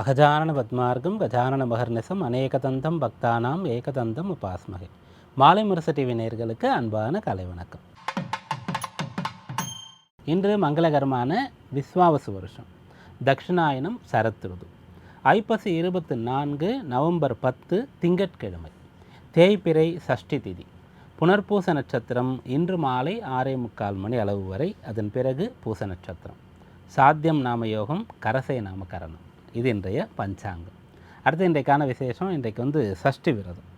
அகஜானன பத்மார்க்கம் கஜானன மகர்நிசம் அநேகதந்தம் பக்தானாம் ஏகதந்தம் உபாஸ்மகை மாலை முரசு டிவி நேர்களுக்கு அன்பான கலை வணக்கம். இன்று மங்களகரமான விஸ்வாவசு வருஷம். தக்ஷிணாயனம் சரத்ருது ஐப்பசி இருபத்தி நான்கு நவம்பர் பத்து திங்கட்கிழமை. தேய்பிறை சஷ்டி திதி. புனர்பூச நட்சத்திரம் இன்று மாலை ஆறே முக்கால் மணி அளவு வரை அதன் பிறகு பூச நட்சத்திரம். சாத்தியம் நாம யோகம் கரசை நாம கரணம் இது இன்றைய பஞ்சாங்கம். அடுத்து இன்றைக்கான விசேஷம் இன்றைக்கு வந்து சஷ்டி விரதம்.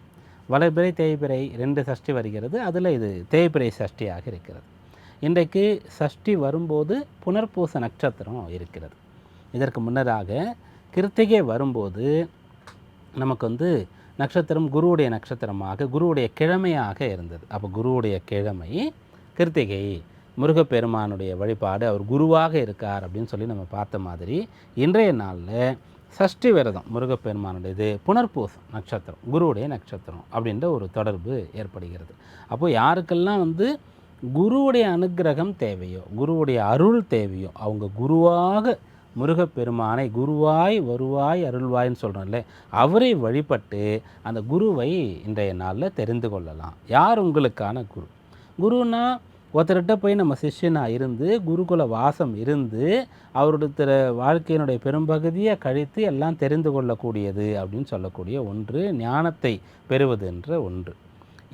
வளர்பிறை தேய்பிறை ரெண்டு சஷ்டி வருகிறது. அதில் இது தேய்பிறை சஷ்டியாக இருக்கிறது. இன்றைக்கு சஷ்டி வரும்போது புனர்பூச நட்சத்திரம் இருக்கிறது. இதற்கு முன்னதாக கிருத்திகை வரும்போது நமக்கு வந்து நட்சத்திரம் குருவுடைய நட்சத்திரமாக குருவுடைய கிழமையாக இருந்தது. அப்போ குருவுடைய கிழமை கிருத்திகை. முருகப்பெருமானுடைய வழிபாடு அவர் குருவாக இருக்கார் அப்படின்னு சொல்லி நம்ம பார்த்த மாதிரி இன்றைய நாளில் சஷ்டி விரதம் முருகப்பெருமானுடையது புனர்பூசம் நட்சத்திரம் குருவுடைய நட்சத்திரம் அப்படின்ற ஒரு தொடர்பு ஏற்படுகிறது. அப்போ யாருக்கெல்லாம் வந்து குருவுடைய அனுக்கிரகம் தேவையோ குருவுடைய அருள் தேவையோ அவங்க குருவாக முருகப்பெருமானை குருவாய் வருவாய் அருள்வாய்ன்னு சொல்கிறோம்ல அவரை வழிபட்டு அந்த குருவை இன்றைய நாளில் தெரிந்து கொள்ளலாம். யார் உங்களுக்கான குரு? குருன்னா ஒருத்தர்கிட்ட போய் நம்ம சிஷ்யனாக இருந்து குருகுல வாசம் இருந்து அவருடைய வாழ்க்கையினுடைய பெரும்பகுதியை கழித்து எல்லாம் தெரிந்து கொள்ளக்கூடியது அப்படின்னு சொல்லக்கூடிய ஒன்று ஞானத்தை பெறுவது என்ற ஒன்று.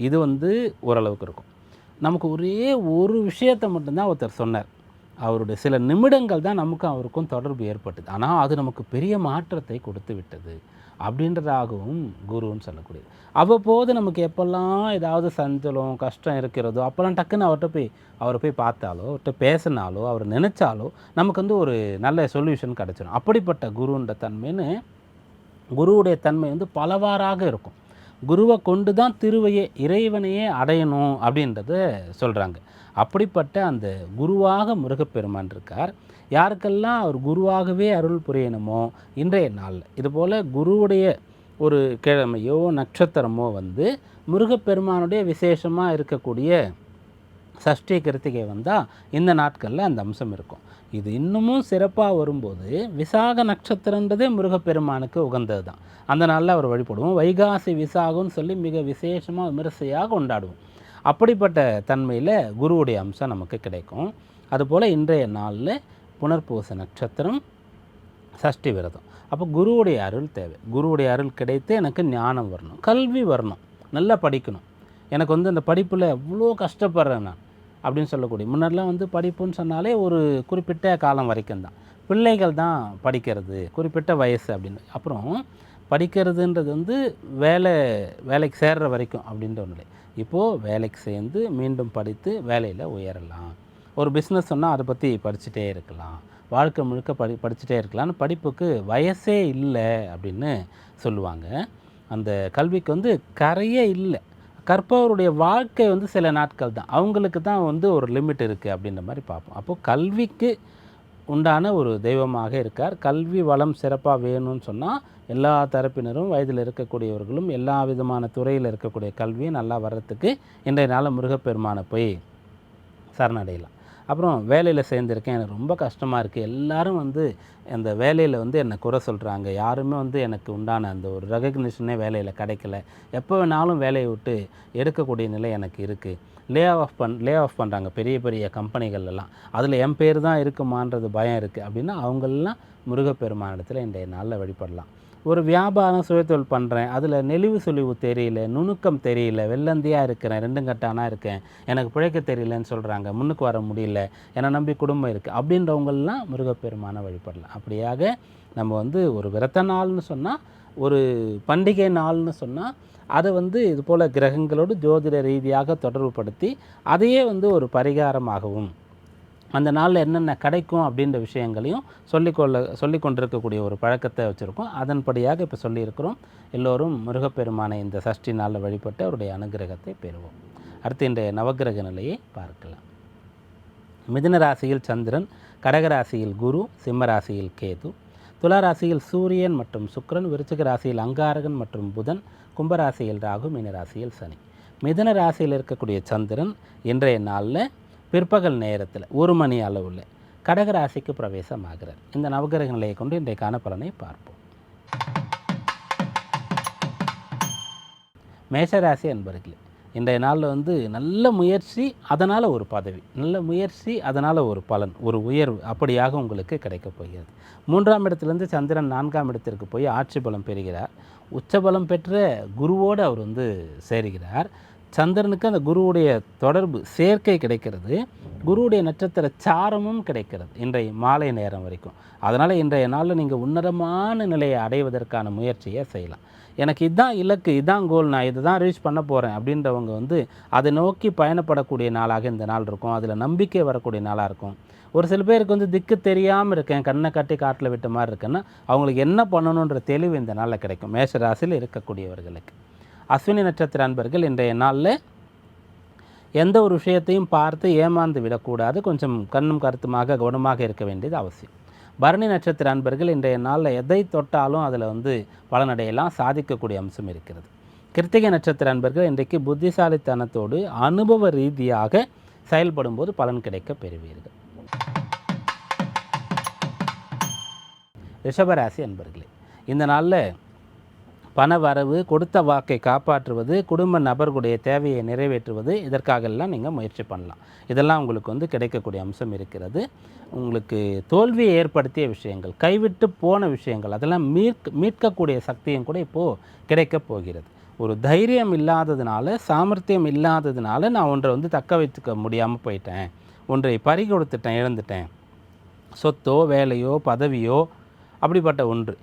இது வந்து ஓரளவுக்கு இருக்கும். நமக்கு ஒரே ஒரு விஷயத்தை மட்டும்தான் ஒருத்தர் சொன்னார். அவருடைய சில நிமிடங்கள் தான் நமக்கும் அவருக்கும் தொடர்பு ஏற்பட்டது. ஆனால் அது நமக்கு பெரிய மாற்றத்தை கொடுத்து விட்டது. அப்படின்றதாகவும் குருன்னு சொல்லக்கூடியது. அவ்வப்போது நமக்கு எப்போல்லாம் ஏதாவது சஞ்சலம் கஷ்டம் இருக்கிறதோ அப்போல்லாம் டக்குன்னு அவர்கிட்ட போய் அவரை போய் பார்த்தாலோ அவர்கிட்ட பேசினாலோ அவர் நினச்சாலோ நமக்கு வந்து ஒரு நல்ல சொல்யூஷன் கிடச்சிடும் அப்படிப்பட்ட குருன்ற தன்மைன்னு குருவுடைய தன்மை வந்து பலவாறாக இருக்கும். குருவை கொண்டு தான் திருவையே இறைவனையே அடையணும் அப்படின்றத சொல்கிறாங்க அப்படிப்பட்ட அந்த குருவாக முருகப்பெருமான் இருக்கார். யாருக்கெல்லாம் அவர் குருவாகவே அருள் புரியணுமோ இன்றைய நாளில் இதுபோல் குருவுடைய ஒரு கிழமையோ நட்சத்திரமோ வந்து முருகப்பெருமானுடைய விசேஷமாக இருக்கக்கூடிய சஷ்டி கிருத்திகை வந்தால் இந்த நாட்களில் அந்த அம்சம் இருக்கும். இது இன்னமும் சிறப்பாக வரும்போது விசாக நட்சத்திரன்றதே முருகப்பெருமானுக்கு உகந்தது தான் அந்த நாளில் அவர் வழிபடுவோம். வைகாசி விசாகம்னு சொல்லி மிக விசேஷமாக விமரிசையாக கொண்டாடுவோம். அப்படிப்பட்ட தன்மையில் குருவுடைய அம்சம் நமக்கு கிடைக்கும். அதுபோல் இன்றைய நாளில் புனர்பூச நட்சத்திரம் சஷ்டி விரதம். அப்போ குருவுடைய அருள் தேவை. குருவுடைய அருள் கிடைத்து எனக்கு ஞானம் வரணும். கல்வி வரணும். நல்லா படிக்கணும். எனக்கு வந்து அந்த படிப்பில் எவ்வளோ கஷ்டப்படுறேன் நான் அப்படின்னு சொல்லக்கூடிய முன்னாடிலாம் வந்து படிப்புன்னு சொன்னாலே ஒரு குறிப்பிட்ட காலம் வரைக்கும் தான். பிள்ளைகள் தான் படிக்கிறது குறிப்பிட்ட வயசு அப்படின்னு. அப்புறம் படிக்கிறதுன்றது வந்து வேலை வேலைக்கு சேர்ற வரைக்கும் அப்படின்ற ஒன்று இப்போது வேலைக்கு சேர்ந்து மீண்டும் படித்து வேலையில் உயரலாம். ஒரு பிஸ்னஸ் சொன்னால் அதை பற்றி படிச்சுட்டே இருக்கலாம். வாழ்க்கை முழுக்க படி படிச்சுட்டே இருக்கலாம்னு படிப்புக்கு வயசே இல்லை அப்படின்னு சொல்லுவாங்க. அந்த கல்விக்கு வந்து கரையே இல்லை. கற்பவருடைய வாழ்க்கை வந்து சில நாட்கள் தான். அவங்களுக்கு தான் வந்து ஒரு லிமிட் இருக்குது அப்படின்ற மாதிரி பார்ப்போம். அப்போது கல்விக்கு உண்டான ஒரு தெய்வமாக இருக்கார். கல்வி வளம் சிறப்பாக வேணும்னு சொன்னால் எல்லா தரப்பினரும் வயதில் இருக்கக்கூடியவர்களும் எல்லா விதமான துறையில் இருக்கக்கூடிய கல்வியும் நல்லா வர்றதுக்கு இன்றைய நாள் முருகப்பெருமானை போய் சரணடையலாம். அப்புறம் வேலையில் சேர்ந்துருக்கேன். எனக்கு ரொம்ப கஷ்டமாக இருக்குது எல்லாரும் வந்து அந்த வேலையில் வந்து என்னை குறை சொல்கிறாங்க யாருமே வந்து எனக்கு உண்டான அந்த ஒரு ரெகக்னிஷனே வேலையில் கிடைக்கல. எப்போ வேணாலும் வேலையை விட்டு எடுக்கக்கூடிய நிலை எனக்கு இருக்குது லே ஆஃப் பண் லே ஆஃப் பண்ணுறாங்க பெரிய பெரிய கம்பெனிகள்லாம் அதில் என் பேர் தான் இருக்குமான்றது பயம் இருக்குது அப்படின்னா அவங்களெல்லாம் முருகப்பெருமானிடத்தில் இன்றைய நாளில் வழிபடலாம். ஒரு வியாபாரம் சுயத்தொழில் பண்ணுறேன் அதில் நெளிவு சுழிவு தெரியல நுணுக்கம் தெரியல வெள்ளந்தியாக இருக்கிறேன் ரெண்டும் கட்டானா இருக்கேன். எனக்கு பிழைக்க தெரியலன்னு சொல்கிறாங்க முன்னுக்கு வர முடியல என்னை நம்பி குடும்பம் இருக்குது அப்படின்றவங்கள்லாம் முருகப்பெருமானை வழிபடலாம். அப்படியாக நம்ம வந்து ஒரு விரத நாள்னு சொன்னால் ஒரு பண்டிகை நாள்னு சொன்னால் அதை வந்து இது போல் கிரகங்களோடு ஜோதிட ரீதியாக தொடர்புபடுத்தி அதையே வந்து ஒரு பரிகாரமாகவும் அந்த நாளில் என்னென்ன கிடைக்கும் அப்படின்ற விஷயங்களையும் சொல்லிக்கொள்ள சொல்லி கொண்டிருக்கக்கூடிய ஒரு பழக்கத்தை வச்சுருக்கோம். அதன்படியாக இப்போ சொல்லியிருக்கிறோம். எல்லோரும் முருகப்பெருமானை இந்த சஷ்டி நாளில் வழிபட்டு அவருடைய அனுகிரகத்தை பெறுவோம். அடுத்து இன்றைய நவகிரக நிலையை பார்க்கலாம். மிதுன ராசியில் சந்திரன் கடகராசியில் குரு சிம்மராசியில் கேது துலா ராசியில் சூரியன் மற்றும் சுக்கிரன் விருச்சிக ராசியில் அங்காரகன் மற்றும் புதன் கும்பராசியில் ராகு மீனராசியில் சனி. மிதுன ராசியில் இருக்கக்கூடிய சந்திரன் இன்றைய நாளில் பிற்பகல் நேரத்தில் ஒரு மணி அளவில் கடகராசிக்கு பிரவேசமாகிறார். இந்த நவகிரக நிலையை கொண்டு இன்றைக்கான பலனை பார்ப்போம். மேஷராசி என்பர்கள் இன்றைய நாளில் வந்து நல்ல முயற்சி அதனால் ஒரு பதவி. நல்ல முயற்சி அதனால் ஒரு பலன் ஒரு உயர்வு அப்படியாக உங்களுக்கு கிடைக்கப் போகிறது. மூன்றாம் இடத்துலேருந்து சந்திரன் நான்காம் இடத்திற்கு போய் ஆட்சி பலம் பெறுகிறார். உச்சபலம் பெற்ற குருவோடு அவர் வந்து சேருகிறார். சந்திரனுக்கு அந்த குருவுடைய தொடர்பு சேர்க்கை கிடைக்கிறது. குருவுடைய நட்சத்திர சாரமும் கிடைக்கிறது இன்றைய மாலை நேரம் வரைக்கும். அதனால் இன்றைய நாளில் நீங்கள் உன்னதமான நிலையை அடைவதற்கான முயற்சியை செய்யலாம். எனக்கு இதுதான் இலக்கு இதுதான் கோல் நான் இதுதான் ரீச் பண்ண போகிறேன் அப்படின்றவங்க வந்து அதை நோக்கி பயணப்படக்கூடிய நாளாக இந்த நாள் இருக்கும். அதில் நம்பிக்கை வரக்கூடிய நாளாக இருக்கும். ஒரு சில பேருக்கு வந்து திக்கு தெரியாமல் இருக்கேன் கண்ணை கட்டி காட்டில் விட்ட மாதிரி இருக்குன்னா அவங்களுக்கு என்ன பண்ணணுன்ற தெளிவு இந்த நாளில் கிடைக்கும். மேஷராசியில் இருக்கக்கூடியவர்களுக்கு. அஸ்வினி நட்சத்திர அன்பர்கள் இன்றைய நாளில் எந்த ஒரு விஷயத்தையும் பார்த்து ஏமாந்து விடக்கூடாது. கொஞ்சம் கண்ணும் கருத்துமாக கவனமாக இருக்க வேண்டியது அவசியம். பரணி நட்சத்திர அன்பர்கள் இன்றைய நாளில் எதை தொட்டாலும் அதில் வந்து பலனடையலாம் சாதிக்கக்கூடிய அம்சம் இருக்கிறது. கிருத்திகை நட்சத்திர அன்பர்கள் இன்றைக்கு புத்திசாலித்தனத்தோடு அனுபவ ரீதியாக செயல்படும் போது பலன் கிடைக்க பெறுவீர்கள். ரிஷபராசி அன்பர்களே இந்த நாளில் பண வரவு கொடுத்த வாக்கை காப்பாற்றுவது குடும்ப நபர்களுடைய தேவையை நிறைவேற்றுவது இதற்காகலாம் நீங்கள் முயற்சி பண்ணலாம். இதெல்லாம் உங்களுக்கு வந்து கிடைக்கக்கூடிய அம்சம் இருக்கிறது. உங்களுக்கு தோல்வியை ஏற்படுத்திய விஷயங்கள் கைவிட்டு போன விஷயங்கள் அதெல்லாம் மீட்க மீட்கக்கூடிய சக்தியும் கூட இப்போது கிடைக்கப் போகிறது. ஒரு தைரியம் இல்லாததுனால சாமர்த்தியம் இல்லாததுனால நான் ஒன்றை வந்து தக்க வைத்துக்க முடியாமல் போயிட்டேன். ஒன்றை பறி கொடுத்துட்டேன் இழந்துட்டேன். சொத்தோ வேலையோ பதவியோ அப்படிப்பட்ட ஒன்று.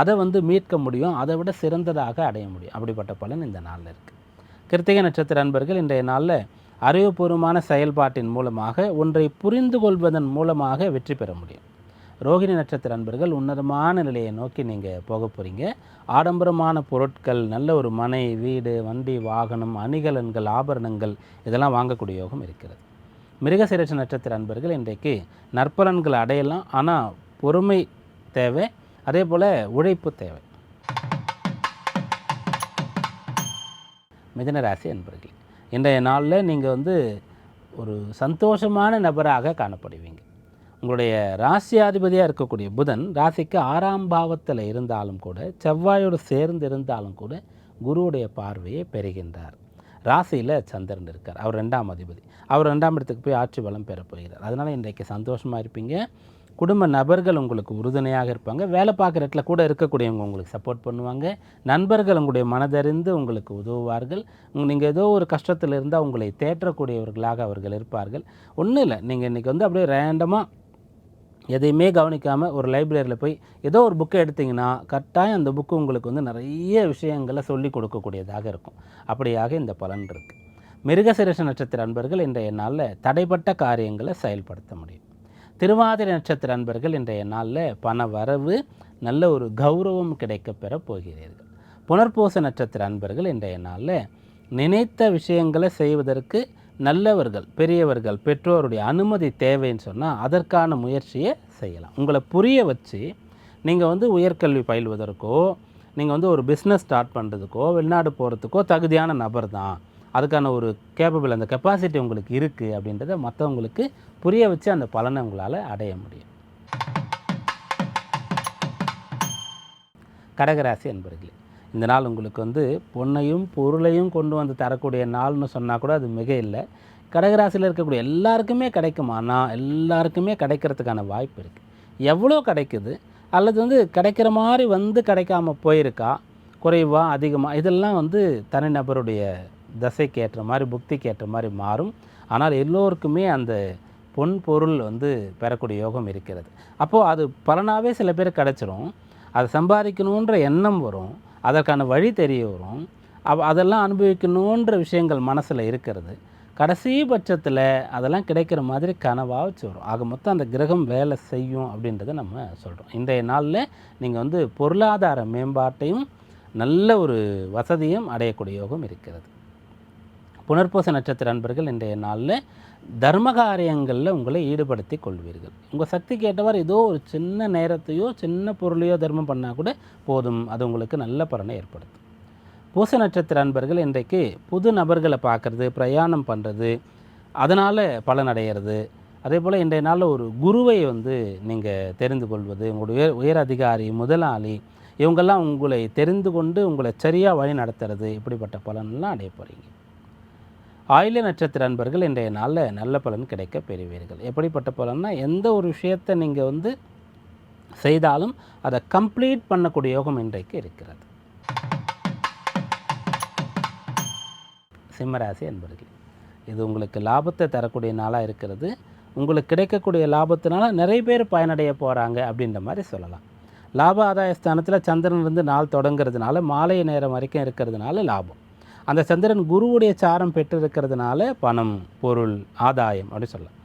அதை வந்து மீட்க முடியும் அதை விட சிறந்ததாக அடைய முடியும். அப்படிப்பட்ட பலன் இந்த நாளில் இருக்குது கிருத்திகை நட்சத்திர அன்பர்கள் இன்றைய நாளில் அறிவுபூர்வமான செயல்பாட்டின் மூலமாக ஒன்றை புரிந்து கொள்வதன் மூலமாக வெற்றி பெற முடியும். ரோகிணி நட்சத்திர அன்பர்கள் உன்னதமான நிலையை நோக்கி நீங்கள் போக போகிறீங்க ஆடம்பரமான பொருட்கள் நல்ல ஒரு மனை வீடு வண்டி வாகனம் அணிகலன்கள் ஆபரணங்கள் இதெல்லாம் வாங்கக்கூடிய யோகம் இருக்கிறது. மிருகசிரட்ச நட்சத்திர அன்பர்கள் இன்றைக்கு நற்பலன்கள் அடையலாம். ஆனால் பொறுமை தேவை. அதே போல் உழைப்பு தேவை. மிதனராசி அன்பர்களே இன்றைய நாளில் நீங்கள் வந்து ஒரு சந்தோஷமான நபராக காணப்படுவீங்க. உங்களுடைய ராசியாதிபதியாக இருக்கக்கூடிய புதன் ராசிக்கு ஆறாம் பாவத்தில் இருந்தாலும் கூட செவ்வாயோடு சேர்ந்து இருந்தாலும் கூட குருவுடைய பார்வையை பெறுகின்றார். ராசியில் சந்திரன் இருக்கார். அவர் ரெண்டாம் அதிபதி. அவர் ரெண்டாம் இடத்துக்கு போய் ஆட்சி பலம் பெறப்போகிறார் அதனால் இன்றைக்கு சந்தோஷமாக இருப்பீங்க. குடும்ப நபர்கள் உங்களுக்கு உறுதுணையாக இருப்பாங்க. வேலை பார்க்குற இடத்துல கூட இருக்கக்கூடியவங்க உங்களுக்கு சப்போர்ட் பண்ணுவாங்க. நண்பர்கள் உங்களுடைய மனதறிந்து உங்களுக்கு உதவுவார்கள். நீங்கள் ஏதோ ஒரு கஷ்டத்தில் இருந்தால் உங்களை தேற்றக்கூடியவர்களாக அவர்கள் இருப்பார்கள். ஒன்றும் இல்லை. நீங்கள் இன்றைக்கி வந்து அப்படியே ரேண்டமாக எதையுமே கவனிக்காமல் ஒரு லைப்ரரியில் போய் ஏதோ ஒரு புக்கை எடுத்திங்கன்னா கட்டாயம் அந்த புக்கு உங்களுக்கு வந்து நிறைய விஷயங்களை சொல்லி கொடுக்கக்கூடியதாக இருக்கும். அப்படியாக இந்த பலன் இருக்குது மிருகசிரச நட்சத்திர அன்பர்கள் இன்றைய நாளில் தடைப்பட்ட காரியங்களை செயல்படுத்த முடியும். திருவாதிரை நட்சத்திர அன்பர்கள் இன்றைய நாளில் பண வரவு நல்ல ஒரு கௌரவம் கிடைக்கப்பெற போகிறீர்கள். புனர்பூச நட்சத்திர அன்பர்கள் இன்றைய நாளில் நினைத்த விஷயங்களை செய்வதற்கு நல்லவர்கள் பெரியவர்கள் பெற்றோருடைய அனுமதி தேவைன்னு சொன்னால் அதற்கான முயற்சியை செய்யலாம். உங்களை புரிய வச்சு நீங்கள் வந்து உயர்கல்வி பயில்வதற்கோ நீங்கள் வந்து ஒரு பிஸ்னஸ் ஸ்டார்ட் பண்ணுறதுக்கோ வெளிநாடு போகிறதுக்கோ தகுதியான நபர் தான். அதுக்கான ஒரு கேப்பபிள் அந்த கெப்பாசிட்டி உங்களுக்கு இருக்குது அப்படின்றத மற்றவங்களுக்கு புரிய வச்சு அந்த பலனை உங்களால் அடைய முடியும். கடகராசி என்பர்களே இந்த நாள் உங்களுக்கு வந்து பொண்ணையும் பொருளையும் கொண்டு வந்து தரக்கூடிய நாள்னு சொன்னால் கூட அது மிக இல்லை கடகராசியில் இருக்கக்கூடிய எல்லாருக்குமே கிடைக்கும். ஆனால் எல்லாருக்குமே கிடைக்கிறதுக்கான வாய்ப்பு இருக்குது எவ்வளோ கிடைக்குது? அல்லது வந்து கிடைக்கிற மாதிரி வந்து கிடைக்காம போயிருக்கா? குறைவா? அதிகமாக இதெல்லாம் வந்து தனிநபருடைய தசைக்கு ஏற்ற மாதிரி புக்திக்கு ஏற்ற மாதிரி மாறும். ஆனால் எல்லோருக்குமே அந்த பொன் பொருள் வந்து பெறக்கூடிய யோகம் இருக்கிறது. அப்போது அது பலனாகவே சில பேர் கிடச்சிரும். அதை சம்பாதிக்கணுன்ற எண்ணம் வரும். அதற்கான வழி தெரிய வரும். அவ அதெல்லாம் அனுபவிக்கணுன்ற விஷயங்கள் மனசில் இருக்கிறது. கடைசி பட்சத்தில் அதெல்லாம் கிடைக்கிற மாதிரி கனவாக வச்சு வரும். ஆக மொத்தம் அந்த கிரகம் வேலை செய்யும் அப்படின்றத நம்ம சொல்கிறோம் இன்றைய நாளில் நீங்கள் வந்து பொருளாதார மேம்பாட்டையும் நல்ல ஒரு வசதியும் அடையக்கூடிய யோகம் இருக்கிறது. புனர்பூச நட்சத்திர அன்பர்கள் இன்றைய நாளில் தர்ம காரியங்களில் உங்களை ஈடுபடுத்தி கொள்வீர்கள். உங்கள் சக்திக்கு ஏற்றவாறு ஏதோ ஒரு சின்ன நேரத்தையோ சின்ன பொருளையோ தர்மம் பண்ணால் கூட போதும். அது உங்களுக்கு நல்ல பலனை ஏற்படுத்தும். பூச நட்சத்திர அன்பர்கள் இன்றைக்கு புது நபர்களை பார்க்குறது பிரயாணம் பண்ணுறது அதனால் பலனடைகிறது அதே போல் இன்றைய நாளில் ஒரு குருவை வந்து நீங்கள் தெரிந்து கொள்வது உங்களுடைய உயர் உயர் அதிகாரி முதலாளி இவங்கெல்லாம் உங்களை தெரிந்து கொண்டு உங்களை சரியாக வழி நடத்துறது இப்படிப்பட்ட பலன்லாம் அடைய போகிறீங்க ஆயில நட்சத்திர அன்பர்கள் இன்றைய நாளில் நல்ல பலன் கிடைக்க பெறுவீர்கள். எப்படிப்பட்ட பலன்னா எந்த ஒரு விஷயத்தை நீங்கள் வந்து செய்தாலும் அதை கம்ப்ளீட் பண்ணக்கூடிய யோகம் இன்றைக்கு இருக்கிறது. சிம்மராசி அன்பர்கள் இது உங்களுக்கு லாபத்தை தரக்கூடிய நாளாக இருக்கிறது. உங்களுக்கு கிடைக்கக்கூடிய லாபத்தினால நிறைய பேர் பயனடைய போகிறாங்க அப்படின்ற மாதிரி சொல்லலாம். லாப ஆதாய ஸ்தானத்தில் சந்திரன் வந்து நாள் தொடங்குறதுனால மாலை நேரம் வரைக்கும் இருக்கிறதுனால லாபம். அந்த சந்திரன் குருவுடைய சாரம் பெற்று இருக்கிறதுனால பணம் பொருள் ஆதாயம் அப்படின்னு சொல்லலாம்.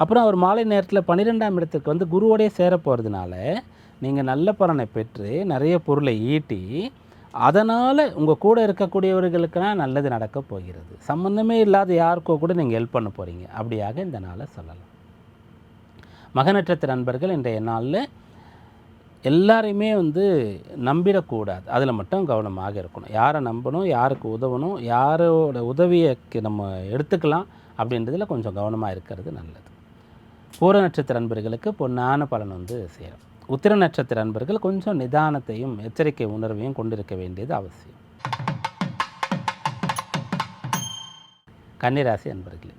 அப்புறம் அவர் மாலை நேரத்தில் பன்னிரெண்டாம் இடத்துக்கு வந்து குருவோடைய சேர போகிறதுனால நீங்கள் நல்ல பலனை பெற்று நிறைய பொருளை ஈட்டி அதனால் உங்கள் கூட இருக்கக்கூடியவர்களுக்கெல்லாம் நல்லது நடக்க போகிறது. சம்மந்தமே இல்லாத யாருக்கோ கூட நீங்கள் ஹெல்ப் பண்ண போகிறீங்க அப்படியாக இந்த நாளை சொல்லலாம். மக நட்சத்திர நண்பர்கள் இன்றைய நாளில் எல்லாரையுமே வந்து நம்பிடக்கூடாது. அதில் மட்டும் கவனமாக இருக்கணும். யாரை நம்பணும் யாருக்கு உதவணும் யாரோட உதவியை நம்ம எடுத்துக்கலாம் அப்படின்றதில் கொஞ்சம் கவனமாக இருக்கிறது நல்லது. பூர நட்சத்திர அன்பர்களுக்கு பொன்னான பலன் வந்து சேரும். உத்திர நட்சத்திர நண்பர்கள் கொஞ்சம் நிதானத்தையும் எச்சரிக்கை உணர்வையும் கொண்டிருக்க வேண்டியது அவசியம். கன்னிராசி அன்பர்களே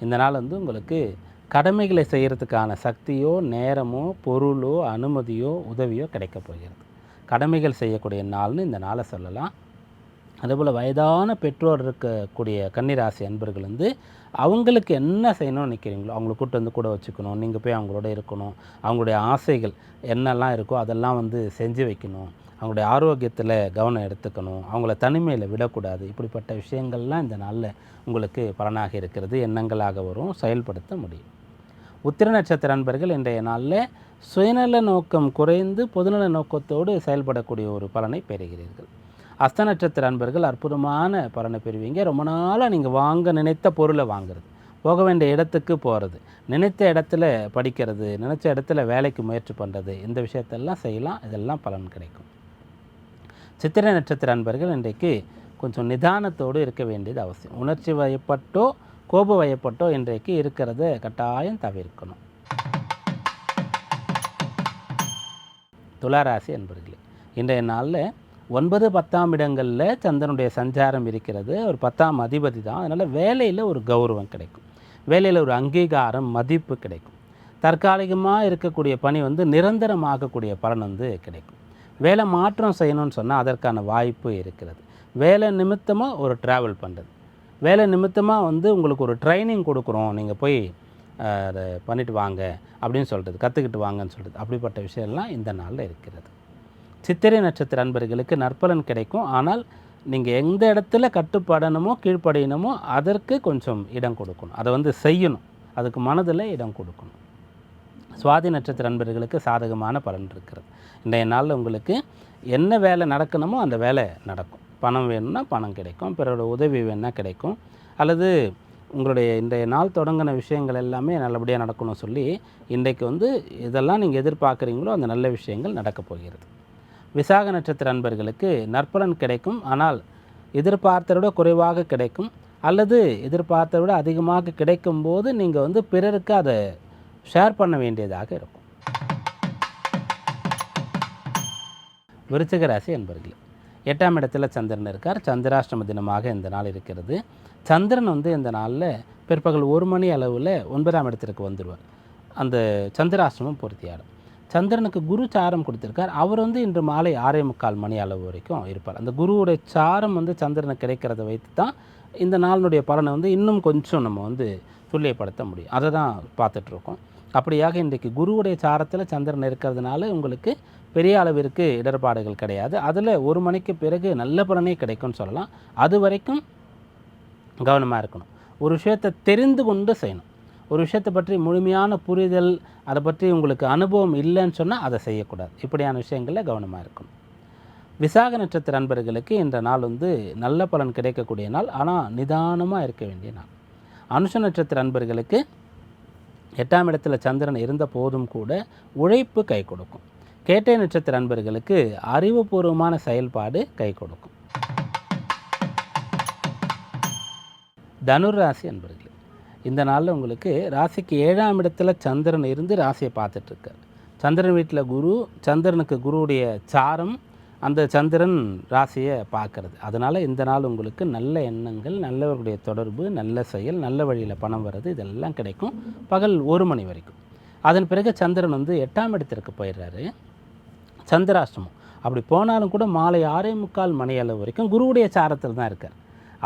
இந்த நாள் வந்து உங்களுக்கு கடமைகளை செய்கிறதுக்கான சக்தியோ நேரமோ பொருளோ அனுமதியோ உதவியோ கிடைக்க போகிறது. கடமைகள் செய்யக்கூடிய நாள்னு இந்த நாளை சொல்லலாம். அதுபோல் வயதான பெற்றோர் இருக்கக்கூடிய கன்னிராசி அன்பர்கள் வந்து அவங்களுக்கு என்ன செய்யணும்னு நினைக்கிறீங்களோ அவங்கள கூட்டு வந்து கூட வச்சுக்கணும் நீங்கள் போய் அவங்களோட இருக்கணும் அவங்களுடைய ஆசைகள் என்னெல்லாம் இருக்கோ அதெல்லாம் வந்து செஞ்சு வைக்கணும் அவங்களுடைய ஆரோக்கியத்தில் கவனம் எடுத்துக்கணும் அவங்கள தனிமையில் விடக்கூடாது இப்படிப்பட்ட விஷயங்கள்லாம் இந்த நாளில் உங்களுக்கு பலனாக இருக்கிறது எண்ணங்களாக வரும் செயல்படுத்த முடியும். உத்திர நட்சத்திர அன்பர்கள் இன்றைய நாளில் சுயநல நோக்கம் குறைந்து பொதுநல நோக்கத்தோடு செயல்படக்கூடிய ஒரு பலனை பெறுகிறீர்கள். அஸ்த நட்சத்திர அன்பர்கள் அற்புதமான பலனை பெறுவீங்க. ரொம்ப நாளாக நீங்கள் வாங்க நினைத்த பொருளை வாங்குறது போக வேண்டிய இடத்துக்கு போகிறது நினைத்த இடத்துல படிக்கிறது நினைச்ச இடத்துல வேலைக்கு முயற்சி பண்ணுறது இந்த விஷயத்தெல்லாம் செய்யலாம். இதெல்லாம் பலன் கிடைக்கும். சித்திரை நட்சத்திர அன்பர்கள் இன்றைக்கு கொஞ்சம் நிதானத்தோடு இருக்க வேண்டியது அவசியம். உணர்ச்சி வயப்பட்டோ கோப வயப்பட்டோ இன்றைக்கு இருக்கிறத கட்டாயம் தவிர்க்கணும். துளாராசி என்பர்களே இன்றைய நாளில் ஒன்பது பத்தாம் இடங்களில் சந்திரனுடைய சஞ்சாரம் இருக்கிறது. ஒரு பத்தாம் அதிபதி தான். அதனால் வேலையில் ஒரு கௌரவம் கிடைக்கும். வேலையில் ஒரு அங்கீகாரம் மதிப்பு கிடைக்கும். தற்காலிகமாக இருக்கக்கூடிய பணி வந்து நிரந்தரமாகக்கூடிய பலன் வந்து கிடைக்கும். வேலை மாற்றம் செய்யணும்னு சொன்னால் அதற்கான வாய்ப்பு இருக்கிறது. வேலை நிமித்தமாக ஒரு ட்ராவல் பண்ணுறது வேலை நிமித்தமாக வந்து உங்களுக்கு ஒரு ட்ரைனிங் கொடுக்குறோம். நீங்கள் போய் அதை பண்ணிட்டு வாங்க அப்படின்னு சொல்கிறது கற்றுக்கிட்டு வாங்கன்னு சொல்கிறது அப்படிப்பட்ட விஷயம்லாம் இந்த நாளில் இருக்கிறது. சித்திரை நட்சத்திர அன்பர்களுக்கு நற்பலன் கிடைக்கும். ஆனால் நீங்கள் எந்த இடத்துல கட்டுப்படணுமோ கீழ்ப்படையணுமோ அதற்கு கொஞ்சம் இடம் கொடுக்கணும். அதை வந்து செய்யணும். அதுக்கு மனதில் இடம் கொடுக்கணும். சுவாதி நட்சத்திர அன்பர்களுக்கு சாதகமான பலன் இருக்கிறது. இன்றைய நாளில் உங்களுக்கு என்ன வேலை நடக்கணுமோ அந்த வேலை நடக்கும். பணம் வேணும்னா பணம் கிடைக்கும் பிறரோட உதவி வேணும்னா கிடைக்கும். அல்லது உங்களுடைய இன்றைய நாள் தொடங்கின விஷயங்கள் எல்லாமே நல்லபடியாக நடக்கணும் சொல்லி இன்றைக்கு வந்து இதெல்லாம் நீங்கள் எதிர்பார்க்குறீங்களோ அந்த நல்ல விஷயங்கள் நடக்கப் போகிறது. விசாக நட்சத்திர அன்பர்களுக்கு நற்பலன் கிடைக்கும். ஆனால் எதிர்பார்த்ததை விட குறைவாக கிடைக்கும். அல்லது எதிர்பார்த்ததை விட அதிகமாக கிடைக்கும் போது நீங்கள் வந்து பிறருக்கு அதை ஷேர் பண்ண வேண்டியதாக இருக்கும். விருச்சிக ராசி அன்பர்களே எட்டாம் இடத்துல சந்திரன் இருக்கார். சந்திராஷ்டம தினமாக இந்த நாள் இருக்கிறது. சந்திரன் வந்து இந்த நாளில் பிற்பகல் ஒரு மணி அளவில் ஒன்பதாம் இடத்திற்கு வந்துடுவார் அந்த சந்திராஷ்டமம் பூர்த்தியாகும். சந்திரனுக்கு குரு சாரம் கொடுத்துருக்கார். அவர் வந்து இன்று மாலை ஆறே முக்கால் மணி அளவு வரைக்கும் இருப்பார். அந்த குருவுடைய சாரம் வந்து சந்திரனுக்கு கிடைக்கிறத வைத்து தான் இந்த நாளினுடைய பலனை வந்து இன்னும் கொஞ்சம் நம்ம வந்து துல்லியப்படுத்த முடியும். அதை தான் பார்த்துட்ருக்கோம் அப்படியாக இன்றைக்கு குருவுடைய சாரத்தில் சந்திரன் இருக்கிறதுனால உங்களுக்கு பெரிய அளவிற்கு இடர்பாடுகள் கிடையாது. அதில் ஒரு மணிக்கு பிறகு நல்ல பலனே கிடைக்கும்னு சொல்லலாம். அது வரைக்கும் கவனமாக இருக்கணும். ஒரு விஷயத்தை தெரிந்து கொண்டு செய்யணும். ஒரு விஷயத்தை பற்றி முழுமையான புரிதல் அதை பற்றி உங்களுக்கு அனுபவம் இல்லைன்னு சொன்னால் அதை செய்யக்கூடாது. இப்படியான விஷயங்களில் கவனமாக இருக்கணும். விசாக நட்சத்திர அன்பர்களுக்கு இந்த நாள் வந்து நல்ல பலன் கிடைக்கக்கூடிய நாள். ஆனால் நிதானமாக இருக்க வேண்டிய நாள். அனுஷ நட்சத்திர அன்பர்களுக்கு எட்டாம் இடத்துல சந்திரன் இருந்த போதும் கூட உழைப்பு கை கொடுக்கும். கேட்டை நட்சத்திர அன்பர்களுக்கு அறிவுபூர்வமான செயல்பாடு கை கொடுக்கும். தனுர் ராசி அன்பர்களே இந்த நாளில் உங்களுக்கு ராசிக்கு ஏழாம் இடத்துல சந்திரன் இருந்து ராசியை பார்த்துட்ருக்கார். சந்திரன் வீட்டில் குரு சந்திரனுக்கு குருவுடைய சாரம் அந்த சந்திரன் ராசியை பார்க்கறது. அதனால் இந்த நாள் உங்களுக்கு நல்ல எண்ணங்கள் நல்லவர்களுடைய தொடர்பு நல்ல செயல் நல்ல வழியில் பணம் வர்றது இதெல்லாம் கிடைக்கும். பகல் ஒரு மணி வரைக்கும். அதன் பிறகு சந்திரன் வந்து எட்டாம் இடத்திற்கு போயிடுறாரு. சந்திராஷ்டமம். அப்படி போனாலும் கூட மாலை ஆறே முக்கால் மணியளவு வரைக்கும் குருவுடைய சாரத்தில் தான் இருக்கார்.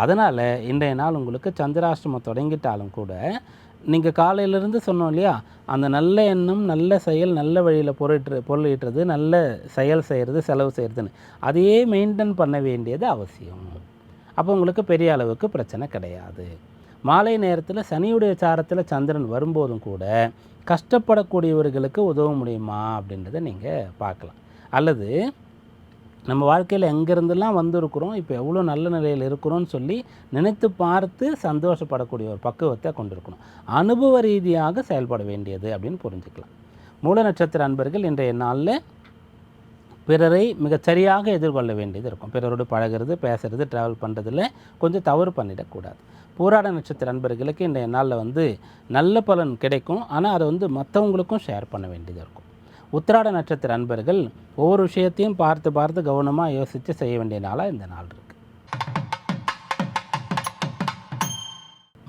அதனால் இன்றைய நாள் உங்களுக்கு சந்திராஷ்டமம் தொடங்கிட்டாலும் கூட நீங்கள் காலையிலேருந்து சொன்னோம் இல்லையா அந்த நல்ல எண்ணம் நல்ல செயல் நல்ல வழியில் பொருட்டு பொருளிட்டுறது நல்ல செயல் செய்கிறது செலவு செய்கிறதுன்னு அதையே மெயின்டைன் பண்ண வேண்டியது அவசியம். அப்போ உங்களுக்கு பெரிய அளவுக்கு பிரச்சனை கிடையாது. மாலை நேரத்தில் சனியுடைய சாரத்தில் சந்திரன் வரும்போதும் கூட கஷ்டப்படக்கூடியவர்களுக்கு உதவ முடியுமா அப்படின்றத நீங்கள் பார்க்கலாம். அல்லது நம்ம வாழ்க்கையில் எங்கேருந்தெல்லாம் வந்திருக்கிறோம் இப்போ எவ்வளோ நல்ல நிலையில் இருக்கிறோன்னு சொல்லி நினைத்து பார்த்து சந்தோஷப்படக்கூடிய ஒரு பக்குவத்தை கொண்டிருக்கணும். அனுபவ ரீதியாக செயல்பட வேண்டியது அப்படின்னு புரிஞ்சுக்கலாம். மூல நட்சத்திர அன்பர்கள் இன்றைய நாளில் பிறரை மிகச்சரியாக எதிர்கொள்ள வேண்டியது இருக்கும். பிறரோடு பழகிறது பேசுகிறது ட்ராவல் பண்ணுறதுல கொஞ்சம் தவறு பண்ணிடக்கூடாது. போராட நட்சத்திர அன்பர்களுக்கு இன்றைய நாளில் வந்து நல்ல பலன் கிடைக்கும். ஆனால் அதை வந்து மற்றவங்களுக்கும் ஷேர் பண்ண வேண்டியது இருக்கும். உத்திராட நட்சத்திர அன்பர்கள் ஒவ்வொரு விஷயத்தையும் பார்த்து பார்த்து கவனமாக யோசித்து செய்ய வேண்டிய நாளாக இந்த நாள் இருக்குது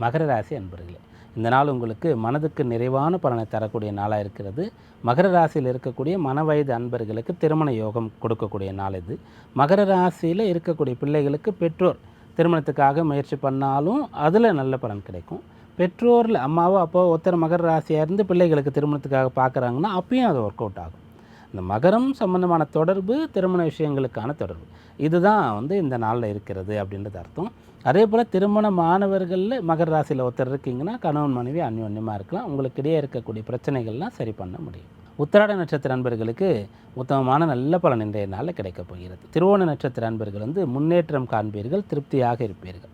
மகர ராசி அன்பர்களே இந்த நாள் உங்களுக்கு மனதுக்கு நிறைவான பலனை தரக்கூடிய நாளாக இருக்கிறது. மகர ராசியில் இருக்கக்கூடிய மன வயது அன்பர்களுக்கு திருமண யோகம் கொடுக்கக்கூடிய நாள் இது. மகர ராசியில் இருக்கக்கூடிய பிள்ளைகளுக்கு பெற்றோர் திருமணத்துக்காக முயற்சி பண்ணாலும் அதில் நல்ல பலன் கிடைக்கும். பெற்றோரில் அம்மாவோ அப்போ ஒருத்தர் மகர ராசியாக இருந்து பிள்ளைகளுக்கு திருமணத்துக்காக பார்க்குறாங்கன்னா அப்பயும் அது ஒர்க் அவுட் ஆகும். இந்த மகரம் சம்பந்தமான தொடர்பு திருமண விஷயங்களுக்கான தொடர்பு. இதுதான் வந்து இந்த நாளில் இருக்கிறது அப்படின்றது அர்த்தம். அதே போல் திருமண மாணவர்களில் மகர ராசியில் ஒருத்தர் இருக்கீங்கன்னா கணவன் மனைவி அந்யோன்யமாக இருக்கலாம். உங்களுக்கு இடையே இருக்கக்கூடிய பிரச்சனைகள்லாம் சரி பண்ண முடியும். உத்திராட நட்சத்திர அன்பர்களுக்கு உத்தமமான நல்ல பலன் இன்றைய நாளில் கிடைக்கப் போகிறது. திருவோண நட்சத்திர அன்பர்கள் வந்து முன்னேற்றம் காண்பீர்கள் திருப்தியாக இருப்பீர்கள்.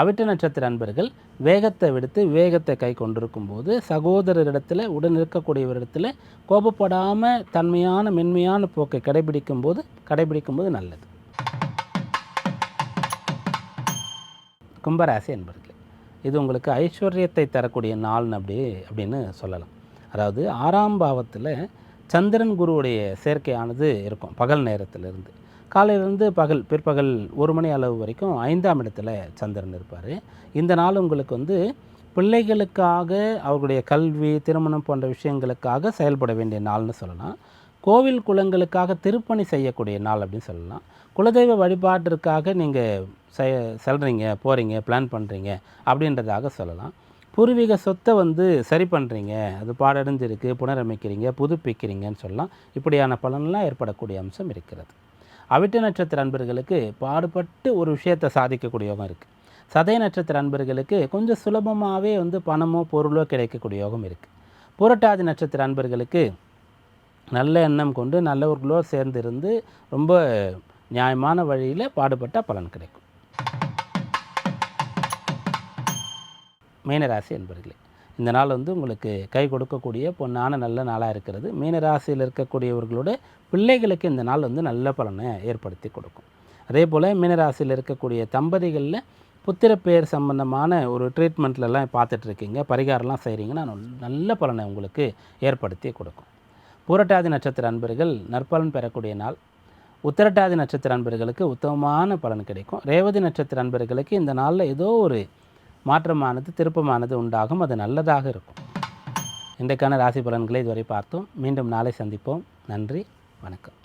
அவிட்ட நட்சத்திர அன்பர்கள் வேகத்தை விடுத்து வேகத்தை கை கொண்டிருக்கும் போது சகோதரரிடத்தில் உடன் இருக்கக்கூடியவரிடத்தில் கோபப்படாமல் தன்மையான மென்மையான போக்கை கடைபிடிக்கும் போது கடைபிடிக்கும் போது நல்லது. கும்பராசி அன்பர்களே இது உங்களுக்கு ஐஸ்வர்யத்தை தரக்கூடிய நாள்னு அப்படி அப்படின்னு சொல்லலாம். அதாவது ஆறாம் பாவத்தில் சந்திரன் குருவுடைய சேர்க்கையானது இருக்கும் பகல் நேரத்திலிருந்து. காலையிலேருந்து பகல் பிற்பகல் ஒரு மணி அளவு வரைக்கும் ஐந்தாம் இடத்துல சந்திரன் இருப்பார். இந்த நாள் உங்களுக்கு வந்து பிள்ளைகளுக்காக அவர்களுடைய கல்வி திருமணம் போன்ற விஷயங்களுக்காக செயல்பட வேண்டிய நாள்னு சொல்லலாம். கோவில் குளங்களுக்காக திருப்பணி செய்யக்கூடிய நாள் அப்படின்னு சொல்லலாம். குலதெய்வ வழிபாட்டிற்காக நீங்கள் செ செல்கிறீங்க போகிறீங்க பிளான் பண்ணுறீங்க அப்படின்றதாக சொல்லலாம். பூர்வீக சொத்தை வந்து சரி பண்ணுறீங்க அது பாடடைஞ்சிருக்கு புனரமைக்கிறீங்க புதுப்பிக்கிறீங்கன்னு சொல்லலாம். இப்படியான பலன்லாம் ஏற்படக்கூடிய அம்சம் இருக்கிறது. அவிட்ட நட்சத்திர அன்பர்களுக்கு பாடுபட்டு ஒரு விஷயத்தை சாதிக்கக்கூடியவங்க இருக்குது சதய நட்சத்திர அன்பர்களுக்கு கொஞ்சம் சுலபமாகவே வந்து பணமோ பொருளோ கிடைக்கக்கூடிய யோகம் இருக்குது புரட்டாதி நட்சத்திர அன்பர்களுக்கு நல்ல எண்ணம் கொண்டு நல்லவர்களோ சேர்ந்து இருந்து ரொம்ப நியாயமான வழியில் பாடுபட்டால் பலன் கிடைக்கும். மீனராசி என்பர்களே இந்த நாள் வந்து உங்களுக்கு கை கொடுக்கக்கூடிய பொன்னான நல்ல நாளாக இருக்கிறது. மீனராசியில் இருக்கக்கூடியவர்களோட பிள்ளைகளுக்கு இந்த நாள் வந்து நல்ல பலனை ஏற்படுத்தி கொடுக்கும். அதே போல் மீனராசியில் இருக்கக்கூடிய தம்பதிகளில் புத்திர சம்பந்தமான ஒரு ட்ரீட்மெண்ட்லலாம் பார்த்துட்ருக்கீங்க. பரிகாரம்லாம் செய்கிறீங்கன்னா நல்ல பலனை உங்களுக்கு ஏற்படுத்தி கொடுக்கும். பூரட்டாதி நட்சத்திர அன்பர்கள் நற்பலன் பெறக்கூடிய நாள். உத்திரட்டாதி நட்சத்திர அன்பர்களுக்கு உத்தமமான பலன் கிடைக்கும். ரேவதி நட்சத்திர அன்பர்களுக்கு இந்த நாளில் ஏதோ ஒரு மாற்றமானது திருப்பமானது உண்டாகும். அது நல்லதாக இருக்கும். இன்றைக்கான ராசி பலன்களை இதுவரை பார்த்தோம். மீண்டும் நாளை சந்திப்போம். நன்றி வணக்கம்.